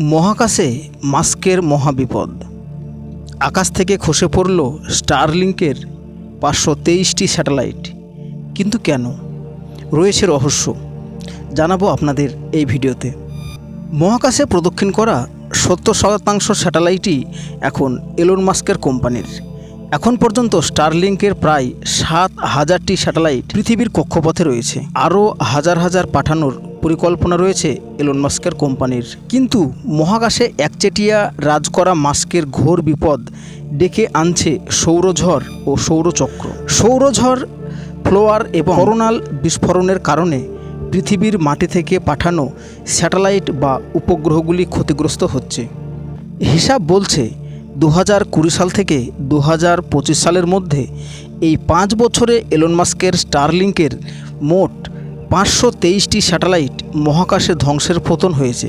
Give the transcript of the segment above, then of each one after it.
মহাকাশে মাস্কের মহাবিপদ। আকাশ থেকে খসে পড়ল স্টারলিংকের পাঁচশো তেইশটি স্যাটেলাইট। কিন্তু কেন? রয়েছে রহস্য। জানাব আপনাদের এই ভিডিওতে। মহাকাশে প্রদক্ষিণ করা সত্তর শতাংশ স্যাটেলাইটই এখন এলোন মাস্কের কোম্পানির। এখন পর্যন্ত স্টারলিংকের প্রায় সাত হাজারটি স্যাটেলাইট পৃথিবীর কক্ষপথে রয়েছে। আরও হাজার হাজার পাঠানোর পরিকল্পনা রয়েছে এলোন মাস্কের কোম্পানির। কিন্তু মহাকাশে একচেটিয়া রাজ করা মাস্কের ঘোর বিপদ ডেকে আনছে সৌরঝড় ও সৌরচক্র। সৌরঝড়, ফ্লোয়ার এবং করোনাল বিস্ফোরণের কারণে পৃথিবীর মাটি থেকে পাঠানো স্যাটেলাইট বা উপগ্রহগুলি ক্ষতিগ্রস্ত হচ্ছে। হিসাব বলছে দু হাজার কুড়ি সাল থেকে দু হাজার পঁচিশ সালের মধ্যে এই পাঁচ বছরে এলন মাস্কের স্টারলিংকের মোট পাঁচশো তেইশটি স্যাটেলাইট মহাকাশে ধ্বংসের পতন হয়েছে।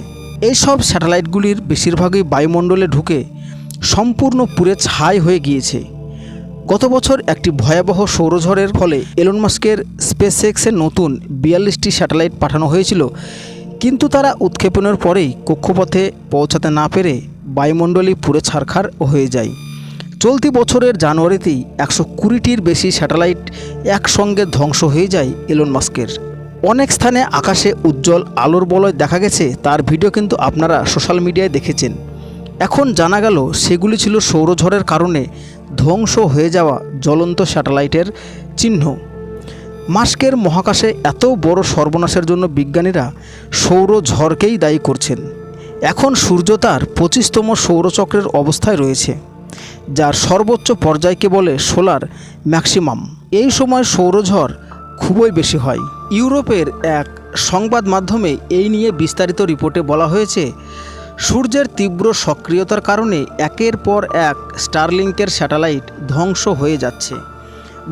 এইসব স্যাটেলাইটগুলির বেশিরভাগই বায়ুমণ্ডলে ঢুকে সম্পূর্ণ পুড়ে ছাই হয়ে গিয়েছে। গত বছর একটি ভয়াবহ সৌরঝড়ের ফলে এলন মাস্কের স্পেসএক্সের নতুন বিয়াল্লিশটি স্যাটেলাইট পাঠানো হয়েছিল, কিন্তু তারা উৎক্ষেপণের পরেই কক্ষপথে পৌঁছাতে না পেরে বায়ুমণ্ডলই পুড়ে ছারখার হয়ে যায়। চলতি বছরের জানুয়ারিতেই একশো কুড়িটির বেশি স্যাটেলাইট একসঙ্গে ধ্বংস হয়ে যায় এলন মাস্কের। অনেক স্থানে আকাশে উজ্জ্বল আলোর বলয় দেখা গেছে, তার ভিডিও কিন্তু আপনারা সোশ্যাল মিডিয়ায় দেখেছেন। এখন জানা গেল সেগুলি ছিল সৌরঝড়ের কারণে ধ্বংস হয়ে যাওয়া জ্বলন্ত স্যাটেলাইটের চিহ্ন। মাস্কের মহাকাশে এত বড় সর্বনাশের জন্য বিজ্ঞানীরা সৌরঝড়কেই দায়ী করছেন। এখন সূর্য তার পঁচিশতম সৌরচক্রের অবস্থায় রয়েছে, যার সর্বোচ্চ পর্যায়কে বলে সোলার ম্যাক্সিমাম। এই সময় সৌরঝড় খুবই বেশি হয়। ইউরোপের এক সংবাদ মাধ্যমে এই নিয়ে বিস্তারিত রিপোর্টে বলা হয়েছে, সূর্যের তীব্র সক্রিয়তার কারণে একের পর এক স্টারলিংকের স্যাটেলাইট ধ্বংস হয়ে যাচ্ছে।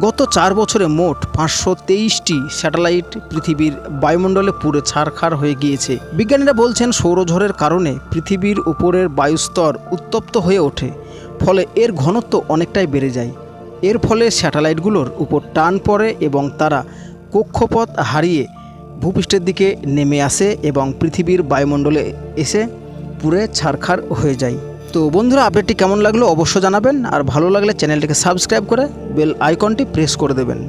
গত চার বছরে মোট পাঁচশো তেইশটি স্যাটেলাইট পৃথিবীর বায়ুমণ্ডলে পুরে ছারখার হয়ে গিয়েছে। বিজ্ঞানীরা বলছেন, সৌরঝড়ের কারণে পৃথিবীর উপরের বায়ুস্তর উত্তপ্ত হয়ে ওঠে, ফলে এর ঘনত্ব অনেকটাই বেড়ে যায়। এর ফলে স্যাটেলাইটগুলোর উপর টান পড়ে এবং তারা কক্ষপথ হারিয়ে ভূপৃষ্ঠের দিকে নেমে আসে এবং পৃথিবীর বায়ুমণ্ডলে এসে পুরে ছারখার হয়ে যায়। তো বন্ধুরা, আপডেটটি কেমন লাগল অবশ্য জানাবেন। আর ভালো লাগলে চ্যানেলটিকে সাবস্ক্রাইব করে বেল আইকনটি প্রেস করে দেবেন।